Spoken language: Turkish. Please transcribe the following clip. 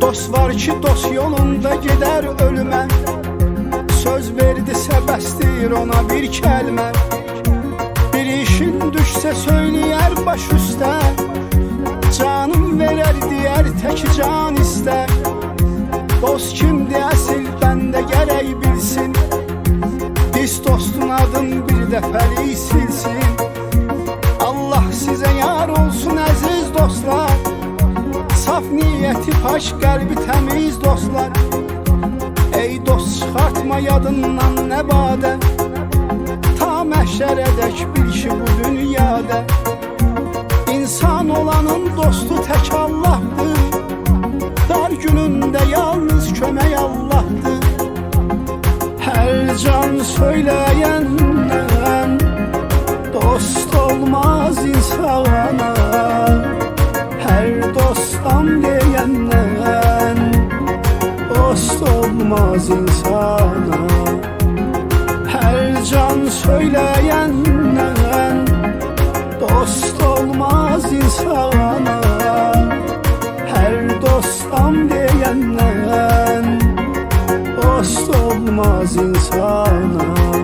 Dost var ki dost yolunda gider ölüme. Söz verdisə bəsdir ona bir kəlmə Bir işin düşsə söyləyər baş üstə Canım verər deyər tək can istər Dost kimdir əsil bəndə gərək bilsin. Pis dostun adın bir dəfəlik silsin Saf niyyəti paş qəlbi təmiz dostlar. Ey dost çıxartma yadından nə badə. Ta məhşərədək bil ki bu dünyada İnsan olanın dostu tək Allahdır. Dar günündə yalnız kömək Allahdır. Hər can söyləyəndən Dost olmaz insana olmaz insana. Hər can söyləyəndən Dost olmaz insana. Hər dostdan deyəndən Dost olmaz insana